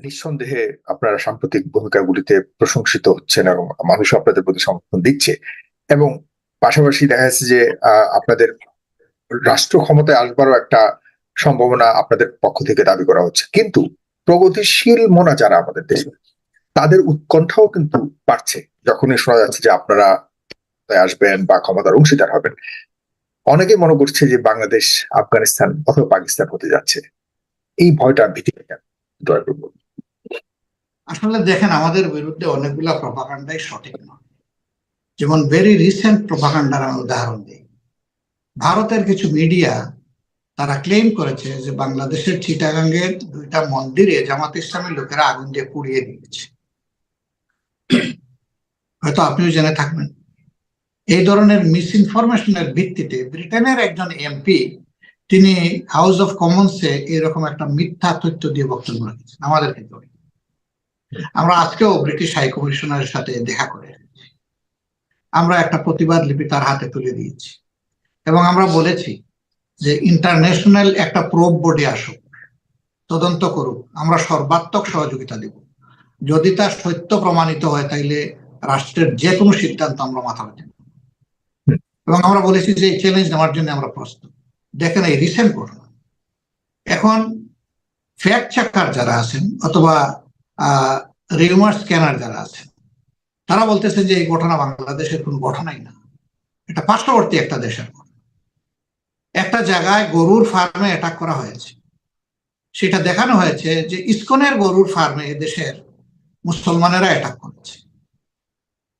নিঃসন্দেহে আপনারা সাম্প্রতিক ভূমিকাগুলিতে প্রশংসিত হচ্ছেন এবং মানুষ আপনাদের প্রতি সমর্থন দিচ্ছে। এবং পাশাপাশি দেখা যাচ্ছে যে আপনাদের রাষ্ট্র ক্ষমতায় আসবারও একটা সম্ভাবনা আপনাদের পক্ষ থেকে দাবি করা হচ্ছে। কিন্তু প্রগতিশীল মনা যারা আমাদের দেশে, তাদের উৎকণ্ঠাও কিন্তু বাড়ছে। যখনই শোনা যাচ্ছে যে আপনারা আসবেন বা ক্ষমতার অংশীদার হবেন অনেকে মনে করছে যে বাংলাদেশ, আফগানিস্তান অথবা পাকিস্তান হতে যাচ্ছে। এই ভয়টা কেন দয়া করে বলুন। আসলে দেখেন, আমাদের বিরুদ্ধে অনেকগুলা প্রভাকাণ্ডাই সঠিক নয়। যেমন ভেরি রিসেন্ট প্রভাকাণ্ডার আমি উদাহরণ দিই। ভারতের কিছু মিডিয়া তারা ক্লেম করেছে যে বাংলাদেশের চিটাগাঙ্গের দুইটা মন্দিরে জামাত ইসলামের লোকেরা আগুন দিয়ে পুড়িয়ে দিয়েছে। হয়তো আপনিও জেনে থাকবেন। এই ধরনের মিস ইনফরমেশনের ভিত্তিতে ব্রিটেনের একজন এমপি তিনি হাউস অফ কমন্সে এরকম একটা মিথ্যা তথ্য দিয়ে বক্তব্য রেখেছেন আমাদের ক্ষেত্রে। আমরা আজকেও ব্রিটিশ হাই কমিশনারের সাথে দেখা করে। আমরা একটা প্রতিবাদ লিপি তার হাতে তুলে দিয়েছি। এবং আমরা বলেছি যে ইন্টারন্যাশনাল একটা প্রোব বোর্ডে আসুক, তদন্ত করুক, আমরা সর্বাত্মক সহযোগিতা দেব। যদি তা সত্য প্রমাণিত হয়, তাইলে রাষ্ট্রের যে কোনো সিদ্ধান্ত আমরা মাথা পেতে এবং আমরা বলেছি যে এই চ্যালেঞ্জ নেওয়ার জন্য আমরা প্রস্তুত। দেখেন এই রিসেন্ট ঘটনা। এখন ফ্যাক্ট চেকার যারা আছেন, অথবা রিউমার স্ক্যানার যারা আছেন, তারা বলতেছেন যে এই ঘটনা বাংলাদেশের কোনো ঘটনাই না। এটা পার্শ্ববর্তী একটা দেশের একটা জায়গায় গরুর ফার্মে অ্যাটাক করা হয়েছে। সেটা দেখানো হয়েছে যে ইসকনের গরুর ফার্মে দেশের মুসলমানেরা অ্যাটাক করেছে।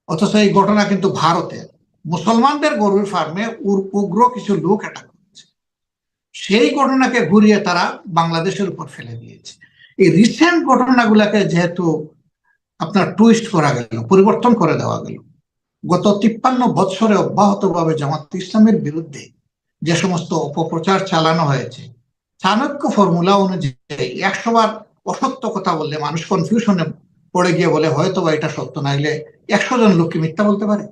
অথচ এই ঘটনা কিন্তু ভারতের মুসলমানদের গরুর ফার্মে উগ্র কিছু লোক অ্যাটাক করেছে। সেই ঘটনাকে ঘুরিয়ে তারা বাংলাদেশের উপর ফেলে দিয়েছে। এই রিসেন্ট ঘটনাগুলোকে যেহেতু আপনার টুইস্ট করা গেল, পরিবর্তন করে দেওয়া গেল, গত তিপ্পান্ন বৎসরে অব্যাহতভাবে জামাত ইসলামের বিরুদ্ধে যে সমস্ত অপপ্রচার চালানো হয়েছে, চাণক্য ফর্মুলা অনুযায়ী একশোবার অসত্য কথা বললে মানুষ কনফিউশনে পড়ে গিয়ে বলে হয়তো বা এটা সত্য, নাইলে একশো জন লোককে মিথ্যা বলতে পারে?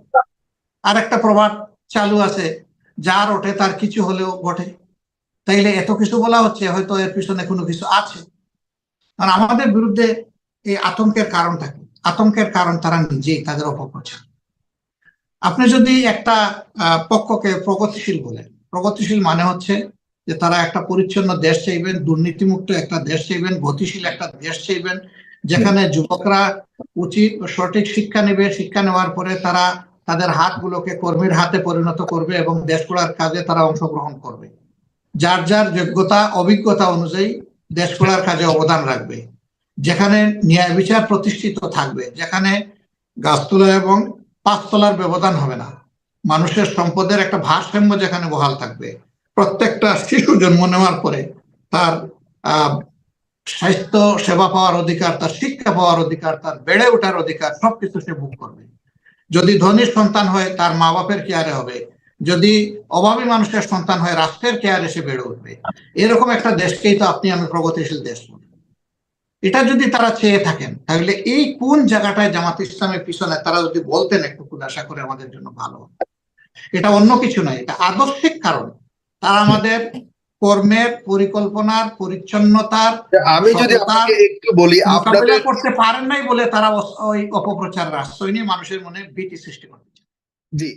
আর একটা প্রবাদ চালু আছে, যার ওঠে তার কিছু হলেও ঘটে। তাইলে এত কিছু বলা হচ্ছে, হয়তো এর পিছনে কোনো কিছু আছে। কারণ আমাদের বিরুদ্ধে এই আতঙ্কের কারণটা কি আতঙ্কের কারণ তারা নিজেই তাদের অপপ্রচার। আপনি যদি একটা পক্ষকে প্রগতিশীল বলেন, প্রগতিশীল মানে হচ্ছে যে তারা একটা পরিচ্ছন্ন দেশ চাইবেন, দুর্নীতিমুক্ত একটা দেশ চাইবেন, গতিশীল একটা দেশ চাইবেন, যেখানে যুবকরা উচিত সঠিক শিক্ষা নেবে, শিক্ষা নেওয়ার পরে তারা তাদের হাতগুলোকে কর্মীর হাতে পরিণত করবে এবং দেশ গড়ার কাজে তারা অংশগ্রহণ করবে। যার যার যোগ্যতা, অভিজ্ঞতা অনুযায়ী দেশ গড়ার কাজে অবদান রাখবে। যেখানে ন্যায় বিচার প্রতিষ্ঠিত থাকবে, যেখানে গাছতলা এবং পাঁচতলার ব্যবধান হবে না। মানুষের সম্পদের একটা ভারসাম্য যেখানে বহাল থাকবে। প্রত্যেকটা শিশু জন্ম নেওয়ার পরে তার স্বাস্থ্য, সেবা পাওয়ার অধিকার, তার শিক্ষা পাওয়ার অধিকার, তার বেড়ে ওঠার অধিকার, সবকিছু সে ভোগ করবে। যদি ধনীর সন্তান হয়, তার মা বাপের কেয়ারে হবে? যদি অভাবী মানুষের সন্তান হয় রাষ্ট্রের কেয়ারে সে বেড়ে উঠবে। এরকম একটা দেশকেই তো আপনি আমি প্রগতিশীল দেশ বলি। এটা যদি তারা চেয়ে থাকেন তাহলে এই কোন জায়গাটায় জামাত ইসলামের পিছনে তারা যদি বলতেন একটু খুলাসা করে আমাদের জন্য ভালো এটা অন্য কিছু নয় এটা আদর্শিক কারণ। তারা আমাদের কর্মের পরিকল্পনার পরিচ্ছন্নতার আমি যদি একটু বলি আপনাদের করতে পারেন নাই বলে তারা ওই অপপ্রচার আশ্রয় নিয়ে মানুষের মনে ভীতি সৃষ্টি করতে। জি